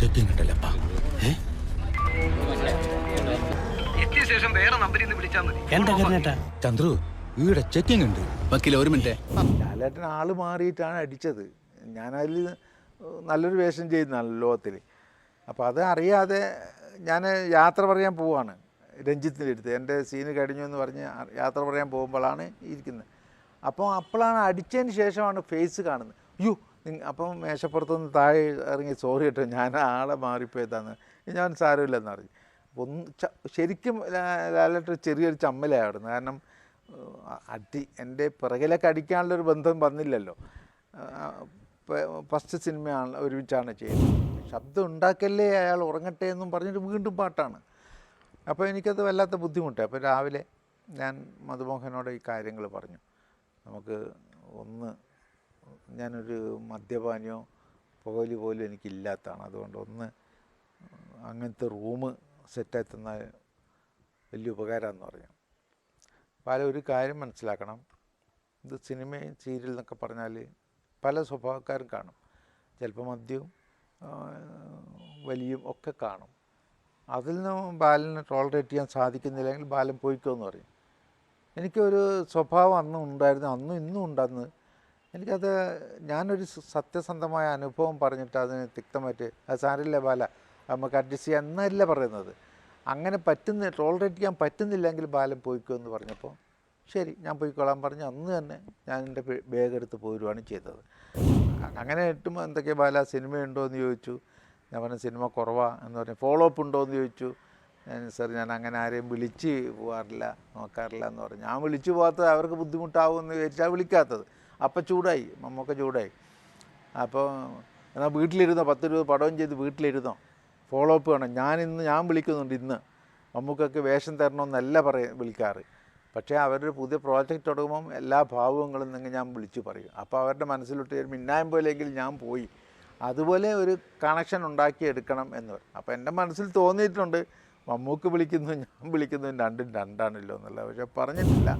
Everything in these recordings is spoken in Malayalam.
ചെക്കിംഗ് ഉണ്ടല്ലപ്പാ എന്താ കരുണേട്ടാ? ചന്ദ്രു ഇവിടെ ചെക്കിംഗ് ഉണ്ട്. വക്കീല ഒരു മിനിറ്റ്. ലാലേട്ടൻ ആൾ മാറിയിട്ടാണ് അടിച്ചത്. ഞാനതിൽ നല്ലൊരു വേഷം ചെയ്യുന്നതാണ് ലോകത്തിൽ. അപ്പോൾ അത് അറിയാതെ ഞാൻ യാത്ര പറയാൻ പോവാണ്. രഞ്ജിത്തിന്റെ അടുത്ത്. എന്റെ സീന് കഴിഞ്ഞു എന്ന് പറഞ്ഞ് യാത്ര പറയാൻ പോകുമ്പോഴാണ് ഇരിക്കുന്നത്. അപ്പോൾ അപ്പോഴാണ് അടിച്ചതിന് ശേഷമാണ് ഫേസ് കാണുന്നത്. അയ്യോ അപ്പം മേശപ്പുറത്തുനിന്ന് താഴെ ഇറങ്ങി സോറി കേട്ടോ ഞാൻ ആളെ മാറിപ്പോയതാണ് ഞാൻ സാരമില്ലെന്ന് പറഞ്ഞു. ഒന്ന് ശരിക്കും ലാ- ലാലേട്ടൻ ചെറിയൊരു ചമ്മലായിരുന്നു. കാരണം അടി എന്റെ പിറകിലൊക്കെ അടിക്കാനുള്ളൊരു ബന്ധം വന്നില്ലല്ലോ. ഫസ്റ്റ് സിനിമയാണ് ഒരുമിച്ചാണ് ചെയ്യുന്നത് ശബ്ദം ഉണ്ടാക്കല്ലേ അയാൾ ഉറങ്ങട്ടെ എന്നും പറഞ്ഞിട്ട് വീണ്ടും പാട്ടാണ്. അപ്പോൾ എനിക്കത് വല്ലാത്ത ബുദ്ധിമുട്ടാണ് അപ്പോൾ രാവിലെ ഞാൻ മധുമോഹനോട് ഈ കാര്യങ്ങൾ പറഞ്ഞു. നമുക്ക് ഒന്ന് ഞാനൊരു മദ്യപാനിയോ പുകവലി പോലും എനിക്കില്ലാത്തതാണ്. അതുകൊണ്ട് ഒന്ന് അങ്ങനത്തെ റൂം സെറ്റായി തന്നാൽ വലിയ ഉപകാരമെന്ന് പറയാം. പല ഒരു കാര്യം മനസ്സിലാക്കണം. ഇത് സിനിമയും സീരിയൽ എന്നൊക്കെ പറഞ്ഞാൽ പല സ്വഭാവക്കാരും കാണും. ചിലപ്പോൾ മദ്യവും വലിയും ഒക്കെ കാണും. അതിൽ നിന്ന് ബാലിനെ ടോളറേറ്റ് ചെയ്യാൻ സാധിക്കുന്നില്ലെങ്കിൽ ബാലൻ പോയിക്കോ എന്ന് പറയും. എനിക്കൊരു സ്വഭാവം അന്നും ഉണ്ടായിരുന്നു. അന്നും ഇന്നും ഉണ്ടെന്ന് എനിക്കത് ഞാനൊരു സത്യസന്ധമായ അനുഭവം പറഞ്ഞിട്ട് അതിന് തിക്തമായിട്ട് അത് സാരില്ല ബാല നമുക്ക് അഡ്ജസ്റ്റ് ചെയ്യാം എന്നല്ല പറയുന്നത്. അങ്ങനെ പറ്റുന്ന ടോളറേറ്റ് ചെയ്യാൻ പറ്റുന്നില്ലെങ്കിൽ ബാലം പോയിക്കോ എന്ന് പറഞ്ഞപ്പോൾ ശരി ഞാൻ പോയിക്കോളാൻ പറഞ്ഞ് അന്ന് തന്നെ ഞാൻ എന്റെ ബാഗ് എടുത്ത് പോരുവാണ് ചെയ്തത്. അങ്ങനെ കിട്ടുമ്പോൾ എന്തൊക്കെയാ ബാല സിനിമയുണ്ടോ എന്ന് ചോദിച്ചു. ഞാൻ പറഞ്ഞു സിനിമ കുറവാ എന്ന് പറഞ്ഞു. ഫോളോ അപ്പ് ഉണ്ടോ എന്ന് ചോദിച്ചു. സർ ഞാൻ അങ്ങനെ ആരെയും വിളിച്ച് പോകാറില്ല നോക്കാറില്ല എന്ന് പറഞ്ഞു. ഞാൻ വിളിച്ചു പോകാത്തത് അവർക്ക് ബുദ്ധിമുട്ടാവുമെന്ന് വിചാരിച്ചാൽ വിളിക്കാത്തത്. അപ്പം ചൂടായി മമ്മൊക്കെ ചൂടായി. അപ്പോൾ എന്നാൽ വീട്ടിലിരുന്നോ പത്ത് രൂപ പടവും ചെയ്ത് വീട്ടിലിരുന്നോ? ഫോളോ അപ്പ് വേണം. ഞാൻ ഇന്ന് ഞാൻ വിളിക്കുന്നുണ്ട് ഇന്ന്. മമ്മൂക്കൊക്കെ വേഷം തരണമെന്നല്ല പറയ വിളിക്കാറ്. പക്ഷേ അവരുടെ പുതിയ പ്രോജക്റ്റ് തുടങ്ങുമ്പം എല്ലാ ഭാവങ്ങളും നിങ്ങൾ ഞാൻ വിളിച്ചു പറയും. അപ്പോൾ അവരുടെ മനസ്സിലോട്ട് ഒരു മിന്നായം പോലെയെങ്കിൽ ഞാൻ പോയി. അതുപോലെ ഒരു കണക്ഷൻ ഉണ്ടാക്കിയെടുക്കണം എന്ന് പറയും. അപ്പോൾ എന്റെ മനസ്സിൽ തോന്നിയിട്ടുണ്ട് മമ്മൂക്ക് വിളിക്കുന്നു ഞാൻ വിളിക്കുന്നു രണ്ടും രണ്ടാണല്ലോ എന്നുള്ളത്. പക്ഷേ പറഞ്ഞിട്ടില്ല.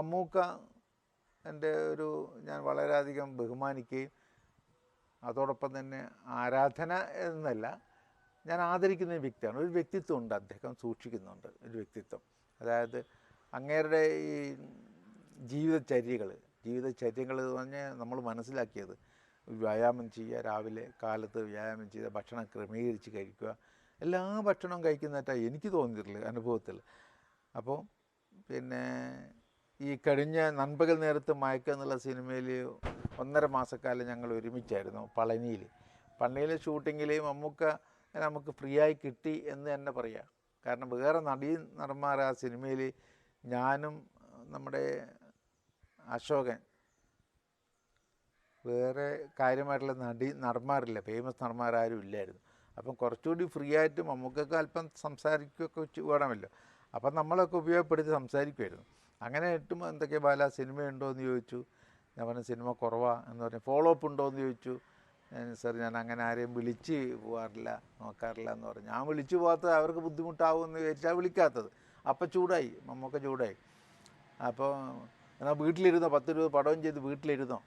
മമ്മൂക്ക എന്റെ ഒരു ഞാൻ വളരെയധികം ബഹുമാനിക്കുകയും അതോടൊപ്പം തന്നെ ആരാധന എന്നല്ല ഞാൻ ആദരിക്കുന്ന ഒരു വ്യക്തിയാണ്. ഒരു വ്യക്തിത്വം ഉണ്ട് അദ്ദേഹം സൂക്ഷിക്കുന്നുണ്ട് ഒരു വ്യക്തിത്വം. അതായത് അങ്ങേരുടെ ഈ ജീവിതചര്യകൾ ജീവിതചര്യകൾ എന്ന് പറഞ്ഞാൽ നമ്മൾ മനസ്സിലാക്കിയത് വ്യായാമം ചെയ്യുക രാവിലെ കാലത്ത് വ്യായാമം ചെയ്ത് ഭക്ഷണം ക്രമീകരിച്ച് കഴിക്കുക. എല്ലാ ഭക്ഷണവും കഴിക്കുന്നതായിട്ടാണ് എനിക്ക് തോന്നിയിട്ടുള്ളത് അനുഭവത്തിൽ. അപ്പോൾ പിന്നെ ഈ കഴിഞ്ഞ നൻപകൽ നേരത്ത് മയക്കം എന്നുള്ള സിനിമയിൽ ഒന്നര മാസക്കാലം ഞങ്ങൾ ഒരുമിച്ചായിരുന്നു പളനിയിൽ പളനിയിലെ ഷൂട്ടിങ്ങിൽ മമ്മൂക്ക നമുക്ക് ഫ്രീ ആയി കിട്ടി എന്ന് തന്നെ പറയാം. കാരണം വേറെ നടീ നടന്മാർ ആ സിനിമയിൽ ഞാനും നമ്മുടെ അശോകൻ വേറെ കാര്യമായിട്ടുള്ള നടി നടന്മാരില്ല. ഫേമസ് നടന്മാരാരും ഇല്ലായിരുന്നു. അപ്പം കുറച്ചുകൂടി ഫ്രീ ആയിട്ട് മമ്മൂക്കൊക്കെ അല്പം സംസാരിക്കുകയൊക്കെ വേണമല്ലോ. അപ്പം നമ്മളൊക്കെ ഉപയോഗപ്പെടുത്തി സംസാരിക്കുമായിരുന്നു അങ്ങനെ കിട്ടുമ്പോൾ എന്തൊക്കെയാ ബാല സിനിമയുണ്ടോ എന്ന് ചോദിച്ചു. ഞാൻ പറഞ്ഞ സിനിമ കുറവാ എന്ന് പറഞ്ഞു. ഫോളോ അപ്പ് ഉണ്ടോ എന്ന് ചോദിച്ചു സർ ഞാൻ അങ്ങനെ ആരെയും വിളിച്ച് പോകാറില്ല നോക്കാറില്ല എന്ന് പറഞ്ഞു. ഞാൻ വിളിച്ചു പോകാത്തത് അവർക്ക് ബുദ്ധിമുട്ടാവും എന്ന് വിചാരിച്ചാൽ വിളിക്കാത്തത്. അപ്പം ചൂടായി മമ്മൊക്കെ ചൂടായി. അപ്പോൾ എന്നാൽ വീട്ടിലിരുന്നോ പത്ത് രൂപ പടവും ചെയ്ത് വീട്ടിലിരുന്നോ?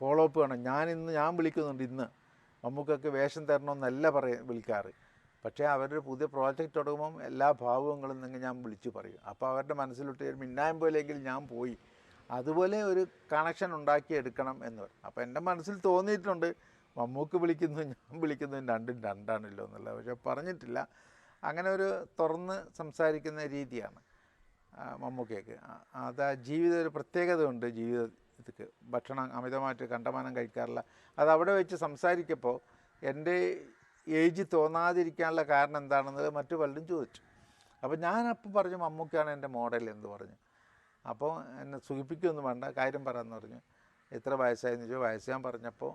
ഫോളോ അപ്പ് വേണം. ഞാൻ ഇന്ന് ഞാൻ വിളിക്കുന്നുണ്ട് ഇന്ന്. മമ്മൂക്കൊക്കെ വേഷം തരണമെന്നല്ല പറയ വിളിക്കാറ്. പക്ഷേ അവരുടെ പുതിയ പ്രോജക്റ്റ് തുടങ്ങുമ്പം എല്ലാ ഭാവങ്ങളും നിങ്ങൾ ഞാൻ വിളിച്ചു പറയും. അപ്പോൾ അവരുടെ മനസ്സിലോട്ട് ഒരു മിന്നായം പോലെയെങ്കിൽ ഞാൻ പോയി. അതുപോലെ ഒരു കണക്ഷൻ ഉണ്ടാക്കിയെടുക്കണം എന്ന് പറയും. അപ്പോൾ എന്റെ മനസ്സിൽ തോന്നിയിട്ടുണ്ട് മമ്മൂക്ക് വിളിക്കുന്നു ഞാൻ വിളിക്കുന്നു രണ്ടും രണ്ടാണല്ലോ എന്നുള്ളത്. പക്ഷേ പറഞ്ഞിട്ടില്ല. അങ്ങനെ ഒരു തുറന്ന് സംസാരിക്കുന്ന രീതിയാണ് മമ്മൂക്കയ്ക്ക്. അത് ജീവിത ഒരു പ്രത്യേകത ഉണ്ട് ജീവിതത്തിക്ക് ഭക്ഷണം അമിതമായിട്ട് കണ്ടമാനം കഴിക്കാറില്ല അത് അവിടെ വെച്ച് സംസാരിക്കപ്പോൾ എന്റെ ഏജ് തോന്നാതിരിക്കാനുള്ള കാരണം എന്താണെന്നത് മറ്റു പലരും ചോദിച്ചു. അപ്പോൾ ഞാനപ്പോൾ പറഞ്ഞു മമ്മൂക്കാണ് എന്റെ മോഡൽ എന്ന് പറഞ്ഞു. അപ്പോൾ എന്നെ സുഖിപ്പിക്കുകയൊന്നും വേണ്ട കാര്യം പറയാമെന്ന് പറഞ്ഞു. എത്ര വയസ്സായെന്ന് ചോദിച്ചു. വയസ്സ് ഞാൻ പറഞ്ഞപ്പോൾ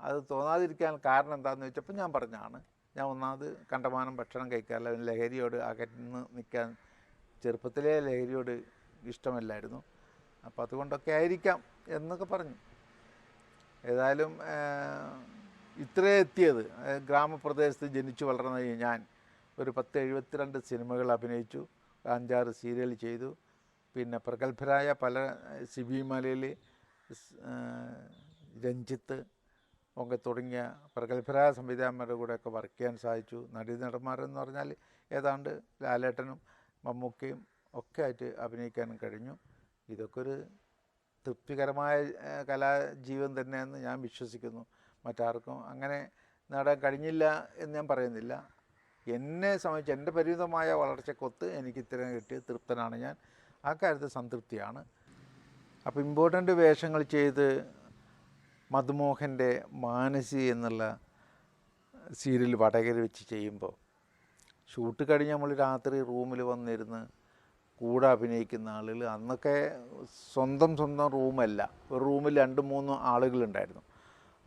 അത് തോന്നാതിരിക്കാൻ കാരണം എന്താണെന്ന് ചോദിച്ചപ്പോൾ ഞാൻ പറഞ്ഞാണ് ഞാൻ ഒന്നാമത് കണ്ടമാനം ഭക്ഷണം കഴിക്കാറില്ല. ലഹരിയോട് അകന്ന് നിൽക്കാൻ ചെറുപ്പത്തിലെ ലഹരിയോട് ഇഷ്ടമല്ലായിരുന്നു. അപ്പോൾ അതുകൊണ്ടൊക്കെ ആയിരിക്കാം എന്നൊക്കെ പറഞ്ഞു. ഏതായാലും ഇത്രേ എത്തിയത്. ഗ്രാമപ്രദേശത്ത് ജനിച്ചു വളർന്ന ഞാൻ ഒരു പത്ത് എഴുപത്തിരണ്ട് സിനിമകൾ അഭിനയിച്ചു അഞ്ചാറ് സീരിയൽ ചെയ്തു. പിന്നെ പ്രഗത്ഭരായ പല സിബി മലയിൽ രഞ്ജിത്ത് ഒക്കെ തുടങ്ങിയ പ്രഗത്ഭരായ സംവിധായകന്മാരുടെ കൂടെയൊക്കെ വർക്ക് ചെയ്യാൻ സാധിച്ചു. നടീനടന്മാരെന്ന് പറഞ്ഞാൽ ഏതാണ്ട് ലാലേട്ടനും മമ്മൂക്കയും ഒക്കെ ആയിട്ട് അഭിനയിക്കാനും കഴിഞ്ഞു. ഇതൊക്കെ ഒരു തൃപ്തികരമായ കലാജീവൻ തന്നെയെന്ന് ഞാൻ വിശ്വസിക്കുന്നു. മറ്റാർക്കും അങ്ങനെ നേടാൻ കഴിഞ്ഞില്ല എന്ന് ഞാൻ പറയുന്നില്ല. എന്നെ സംബന്ധിച്ച് എന്റെ പരിമിതമായ വളർച്ചക്കൊത്ത് എനിക്ക് ഇത്രയും കിട്ടിയ തൃപ്തനാണ് ഞാൻ. ആ കാര്യത്തിൽ സംതൃപ്തിയാണ്. അപ്പോൾ ഇമ്പോർട്ടന്റ് വേഷങ്ങൾ ചെയ്ത് മധുമോഹന്റെ മാനസി എന്നുള്ള സീരിയൽ വടകര വെച്ച് ചെയ്യുമ്പോൾ ഷൂട്ട് കഴിഞ്ഞ് നമ്മൾ രാത്രി റൂമിൽ വന്നിരുന്ന് കൂടെ അഭിനയിക്കുന്ന ആളുകൾ അന്നൊക്കെ സ്വന്തം സ്വന്തം റൂമല്ല. ഒരു റൂമിൽ രണ്ട് മൂന്ന് ആളുകളുണ്ടായിരുന്നു.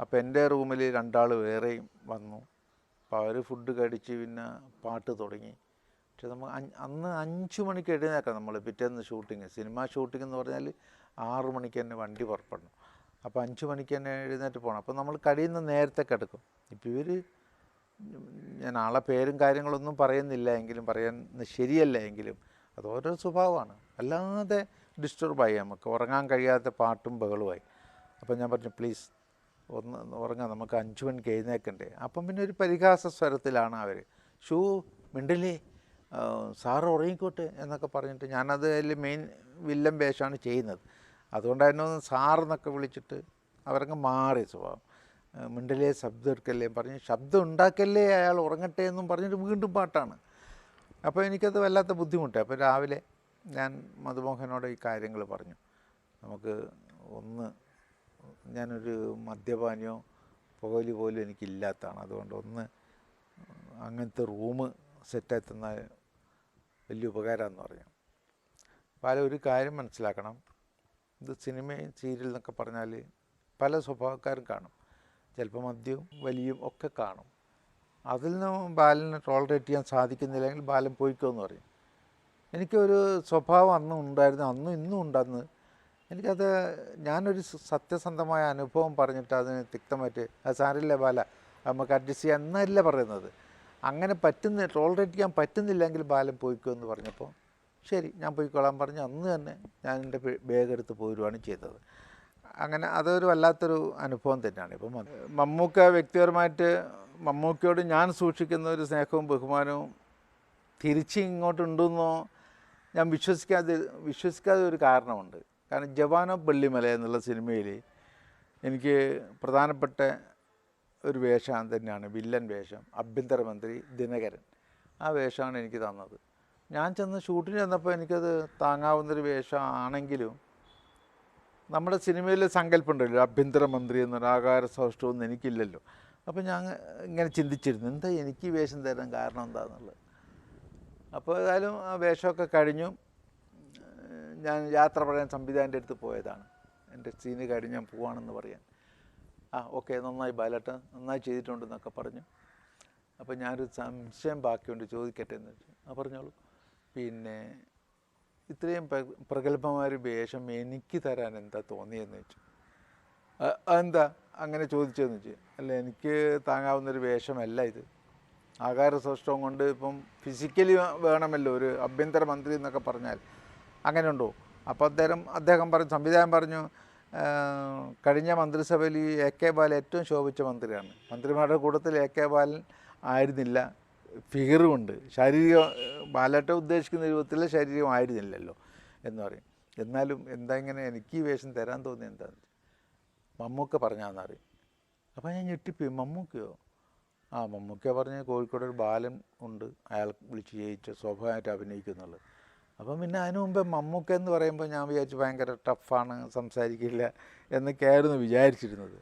അപ്പോൾ എന്റെ റൂമിൽ രണ്ടാൾ വേറെയും വന്നു. അപ്പോൾ അവർ ഫുഡ് കടിച്ച് പിന്നെ പാട്ട് തുടങ്ങി. പക്ഷെ നമ്മൾ അന്ന് അഞ്ച് മണിക്ക് എഴുന്നേക്കാം നമ്മൾ പിറ്റേന്ന് ഷൂട്ടിങ് സിനിമ ഷൂട്ടിംഗ് എന്ന് പറഞ്ഞാൽ ആറ് മണിക്ക് തന്നെ വണ്ടി പുറപ്പെടണം അപ്പോൾ അഞ്ച് മണിക്ക് തന്നെ എഴുന്നേറ്റ് പോകണം അപ്പോൾ നമ്മൾ കഴിയുന്ന നേരത്തെ കിടക്കും. ഇപ്പോൾ ഇവർ ഞാൻ ആളെ പേരും കാര്യങ്ങളൊന്നും പറയുന്നില്ല എങ്കിലും പറയാൻ ശരിയല്ല എങ്കിലും അത് ഓരോ സ്വഭാവമാണ്. അല്ലാതെ ഡിസ്റ്റർബായി നമുക്ക് ഉറങ്ങാൻ കഴിയാത്ത പാട്ടും ബഹളുമായി അപ്പോൾ ഞാൻ പറഞ്ഞു പ്ലീസ് ഒന്ന് ഉറങ്ങാം. നമുക്ക് അഞ്ച് മണിക്ക് എഴുന്നേക്കണ്ടേ അപ്പം പിന്നെ ഒരു പരിഹാസ സ്വരത്തിലാണ് അവർ ഷൂ മിണ്ടലേ സാറ് ഉറങ്ങിക്കോട്ടെ എന്നൊക്കെ പറഞ്ഞിട്ട് ഞാനത് അതിൽ മെയിൻ വില്ലൻ വേഷമാണ് ചെയ്യുന്നത്. അതുകൊണ്ടായിരുന്നു സാറെന്നൊക്കെ വിളിച്ചിട്ട് അവരങ്ങ് മാറി സ്വഭാവം. മിണ്ടലേ ശബ്ദം എടുക്കല്ലേ പറഞ്ഞ് ശബ്ദം ഉണ്ടാക്കല്ലേ അയാൾ ഉറങ്ങട്ടെ എന്നും പറഞ്ഞിട്ട് വീണ്ടും പാട്ടാണ്. അപ്പോൾ എനിക്കത് വല്ലാത്ത ബുദ്ധിമുട്ടായി അപ്പോൾ രാവിലെ ഞാൻ മധുമോഹനോട് ഈ കാര്യങ്ങൾ പറഞ്ഞു. നമുക്ക് ഒന്ന് ഞാനൊരു മദ്യപാനിയോ പുകവലി പോലും എനിക്കില്ലാത്തതാണ്. അതുകൊണ്ട് ഒന്ന് അങ്ങനത്തെ റൂം സെറ്റായി തന്നാൽ വലിയ ഉപകാരമെന്ന് പറഞ്ഞു പല ഒരു കാര്യം മനസ്സിലാക്കണം. ഇത് സിനിമയും സീരിയൽ എന്നൊക്കെ പറഞ്ഞാൽ പല സ്വഭാവക്കാരും കാണും. ചിലപ്പോൾ മദ്യവും വലിയും ഒക്കെ കാണും. അതിൽ നിന്ന് ബാലന് ടോളറേറ്റ് ചെയ്യാൻ സാധിക്കുന്നില്ലെങ്കിൽ ബാലൻ പോയിക്കോ എന്ന് പറയും. എനിക്കൊരു സ്വഭാവം അന്നും ഉണ്ടായിരുന്നു. അന്നും ഇന്നും ഉണ്ടെന്ന് എനിക്കത് ഞാനൊരു സത്യസന്ധമായ അനുഭവം പറഞ്ഞിട്ട് അതിന് തിക്തമായിട്ട് അത് സാരില്ല ബാല നമുക്ക് അഡ്ജസ്റ്റ് ചെയ്യാം എന്നല്ല പറയുന്നത്. അങ്ങനെ പറ്റുന്ന ടോളറേറ്റ് ചെയ്യാൻ പറ്റുന്നില്ലെങ്കിൽ ബാലൻ പോയിക്കോ എന്ന് പറഞ്ഞപ്പോൾ ശരി ഞാൻ പോയിക്കോളാൻ പറഞ്ഞ് അന്ന് തന്നെ ഞാൻ എന്റെ ബാഗ് എടുത്ത് പോരുവാണ് ചെയ്തത്. അങ്ങനെ അതൊരു വല്ലാത്തൊരു അനുഭവം തന്നെയാണ് ഇപ്പം മമ്മൂക്ക വ്യക്തിപരമായിട്ട് മമ്മൂക്കയോട് ഞാൻ സൂക്ഷിക്കുന്ന ഒരു സ്നേഹവും ബഹുമാനവും തിരിച്ച് ഇങ്ങോട്ടുണ്ടെന്നോ ഞാൻ വിശ്വസിക്കാതെ വിശ്വസിക്കാതെ ഒരു കാരണമുണ്ട്. കാരണം ജവാനോ പള്ളിമല എന്നുള്ള സിനിമയിൽ എനിക്ക് പ്രധാനപ്പെട്ട ഒരു വേഷം തന്നെയാണ് വില്ലൻ വേഷം ആഭ്യന്തരമന്ത്രി ദിനകരൻ. ആ വേഷമാണ് എനിക്ക് തന്നത്. ഞാൻ ചെന്ന് ഷൂട്ടിന് ചെന്നപ്പോൾ എനിക്കത് താങ്ങാവുന്നൊരു വേഷം ആണെങ്കിലും നമ്മുടെ സിനിമയിലെ സങ്കല്പമുണ്ടല്ലോ ആഭ്യന്തരമന്ത്രി എന്നൊരു ആകാര സൗഷ്ടമൊന്നും എനിക്കില്ലല്ലോ. അപ്പോൾ ഞാൻ ഇങ്ങനെ ചിന്തിച്ചിരുന്നു എന്താ എനിക്ക് വേഷം തരാൻ കാരണം എന്താണെന്നുള്ളത് അപ്പോൾ ഏതായാലും ആ വേഷമൊക്കെ കഴിഞ്ഞു. ഞാൻ യാത്ര പറയാൻ സംവിധാന്റെ അടുത്ത് പോയതാണ്. എന്റെ സീന് കാര്യം ഞാൻ പോവാണെന്ന് പറയാൻ. ആ ഓക്കെ നന്നായി ബാലട്ട നന്നായി ചെയ്തിട്ടുണ്ടെന്നൊക്കെ പറഞ്ഞു. അപ്പോൾ ഞാനൊരു സംശയം ബാക്കിയുണ്ട് ചോദിക്കട്ടെ എന്ന് വെച്ചു. ആ പറഞ്ഞോളൂ. പിന്നെ ഇത്രയും പ്രഗത്ഭമായൊരു വേഷം എനിക്ക് തരാൻ എന്താ തോന്നിയെന്ന് വെച്ചു. "അ- അതെന്താ അങ്ങനെ ചോദിച്ചതെന്ന് വെച്ചു? അല്ല എനിക്ക് താങ്ങാവുന്നൊരു വേഷമല്ല ഇത്. ആകാര സൗഷ്ഠവം കൊണ്ട് ഇപ്പം ഫിസിക്കലി വേണമല്ലോ ഒരു ആഭ്യന്തര മന്ത്രി എന്നൊക്കെ പറഞ്ഞാൽ. അങ്ങനെ ഉണ്ടോ അപ്പോൾ അദ്ദേഹം അദ്ദേഹം പറഞ്ഞു സംവിധാനം പറഞ്ഞു കഴിഞ്ഞ മന്ത്രിസഭയിൽ ഈ എ കെ ബാലൻ ഏറ്റവും ശോഭിച്ച മന്ത്രിയാണ്. മന്ത്രിമാരുടെ കൂട്ടത്തിൽ എ കെ ബാലൻ ആയിരുന്നില്ല. ഫിഗറുമുണ്ട് ശാരീരിക ബാലേട്ട ഉദ്ദേശിക്കുന്ന രൂപത്തിലെ ശരീരം ആയിരുന്നില്ലല്ലോ എന്ന് പറയും. എന്നാലും എന്താ ഇങ്ങനെ എനിക്ക് ഈ വേഷം തരാൻ തോന്നി എന്താണെന്ന് മമ്മൂക്ക പറഞ്ഞാന്നറിയും അപ്പോൾ ഞാൻ ഞെട്ടിപ്പോയി. മമ്മൂക്കയോ? ആ മമ്മൂക്ക പറഞ്ഞ് കോഴിക്കോട് ഒരു ബാലൻ ഉണ്ട്. അയാൾ വിളിച്ച് ജയിച്ച് സ്വാഭാവികമായിട്ട് അഭിനയിക്കുന്നുള്ളത്. അപ്പം പിന്നെ അതിനു മുമ്പേ മമ്മൂക്ക എന്ന് പറയുമ്പോൾ ഞാൻ വിചാരിച്ചു ഭയങ്കര ടഫാണ് സംസാരിക്കില്ല എന്നൊക്കെയായിരുന്നു വിചാരിച്ചിരുന്നത്.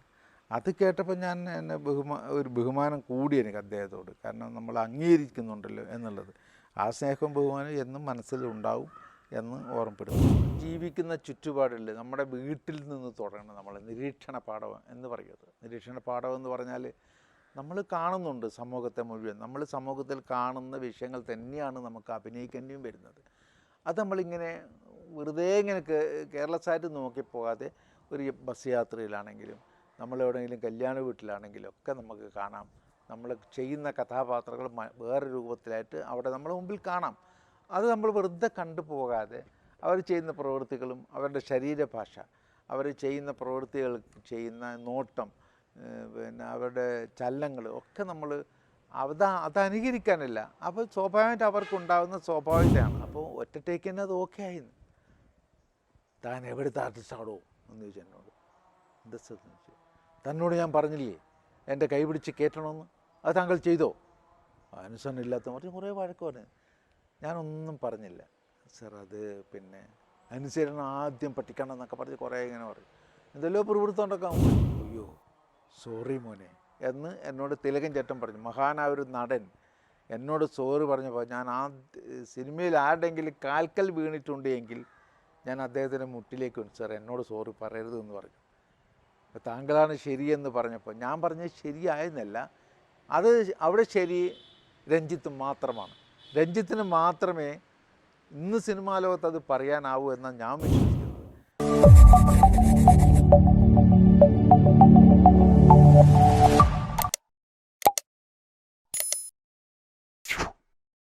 അത് കേട്ടപ്പോൾ ഞാൻ എന്നെ ബഹുമാ ഒരു ബഹുമാനം കൂടി എനിക്ക് അദ്ദേഹത്തോട്. കാരണം നമ്മൾ അംഗീകരിക്കുന്നുണ്ടല്ലോ എന്നുള്ളത്. ആ സ്നേഹവും ബഹുമാനം എന്നും മനസ്സിലുണ്ടാവും എന്ന് ഓർമ്മപ്പെടുന്നു. ജീവിക്കുന്ന ചുറ്റുപാടിൽ നമ്മുടെ വീട്ടിൽ നിന്ന് തുടങ്ങണം നമ്മൾ. നിരീക്ഷണ പാഠം എന്ന് പറയുന്നത്. നിരീക്ഷണ പാഠം എന്ന് പറഞ്ഞാൽ നമ്മൾ കാണുന്നുണ്ട് സമൂഹത്തെ മുഴുവൻ. നമ്മൾ സമൂഹത്തിൽ കാണുന്ന വിഷയങ്ങൾ തന്നെയാണ് നമുക്ക് അഭിനയിക്കേണ്ടിയും വരുന്നത്. അത് നമ്മളിങ്ങനെ വെറുതെ ഇങ്ങനെ കേരള സൈഡ് നോക്കി പോകാതെ ഒരു ബസ് യാത്രയിലാണെങ്കിലും നമ്മളെവിടെയെങ്കിലും കല്യാണ വീട്ടിലാണെങ്കിലും ഒക്കെ നമുക്ക് കാണാം. നമ്മൾ ചെയ്യുന്ന കഥാപാത്രങ്ങൾ വേറെ രൂപത്തിലായിട്ട് അവിടെ നമ്മളെ മുമ്പിൽ കാണാം. അത് നമ്മൾ വെറുതെ കണ്ടു പോകാതെ അവർ ചെയ്യുന്ന പ്രവൃത്തികളും അവരുടെ ശരീരഭാഷ അവർ ചെയ്യുന്ന പ്രവൃത്തികൾ ചെയ്യുന്ന നോട്ടം പിന്നെ അവരുടെ ചലനങ്ങൾ ഒക്കെ നമ്മൾ അത് അത് അനുകരിക്കാനില്ല അപ്പോൾ സ്വാഭാവികമായിട്ട് അവർക്കുണ്ടാകുന്ന സ്വാഭാവികതയാണ്. അപ്പോൾ ഒറ്റ ടേക്ക് തന്നെ അത് ഓക്കെ ആയിരുന്നു താൻ എവിടുത്തെ ആർട്ടിസ്റ്റാണോ എന്ന് ചോദിച്ചു എന്നോട്. തന്നോട് ഞാൻ പറഞ്ഞില്ലേ എന്റെ കൈ പിടിച്ച് കയറ്റണമെന്ന് അത് താങ്കൾ ചെയ്തോ? അനുസരണം ഇല്ലാത്ത മറ്റും കുറേ വഴക്ക് പറഞ്ഞു. ഞാനൊന്നും പറഞ്ഞില്ല. സർ അത് പിന്നെ അനുസരണം ആദ്യം പഠിക്കണം എന്നൊക്കെ പറഞ്ഞ് കുറേ ഇങ്ങനെ പറയും എന്തെല്ലോ ഉണ്ടാക്കാം അയ്യോ സോറി മോനെ. എന്ന് എന്നോട് തിലകൻ ചേട്ടൻ പറഞ്ഞു. മഹാനായ ഒരു നടൻ എന്നോട് സോറി പറഞ്ഞപ്പോൾ ഞാൻ ആ സിനിമയിൽ ആരുടെങ്കിലും കാൽക്കൽ വീണിട്ടുണ്ട് എങ്കിൽ ഞാൻ അദ്ദേഹത്തിന്റെ മുട്ടിലേക്ക് വന്നു സാർ എന്നോട് സോറി പറയരുത് എന്ന് പറഞ്ഞു. താങ്കളാണ് ശരിയെന്ന് പറഞ്ഞപ്പോൾ ഞാൻ പറഞ്ഞത് ശരിയായെന്നല്ല. അത് അവിടെ ശരി രഞ്ജിത്ത് മാത്രമാണ്. രഞ്ജിത്തിന് മാത്രമേ ഇന്ന് സിനിമാ ലോകത്ത് അത് പറയാനാവൂ എന്നാണ് ഞാൻ വിശ്വസിക്കുന്നത്.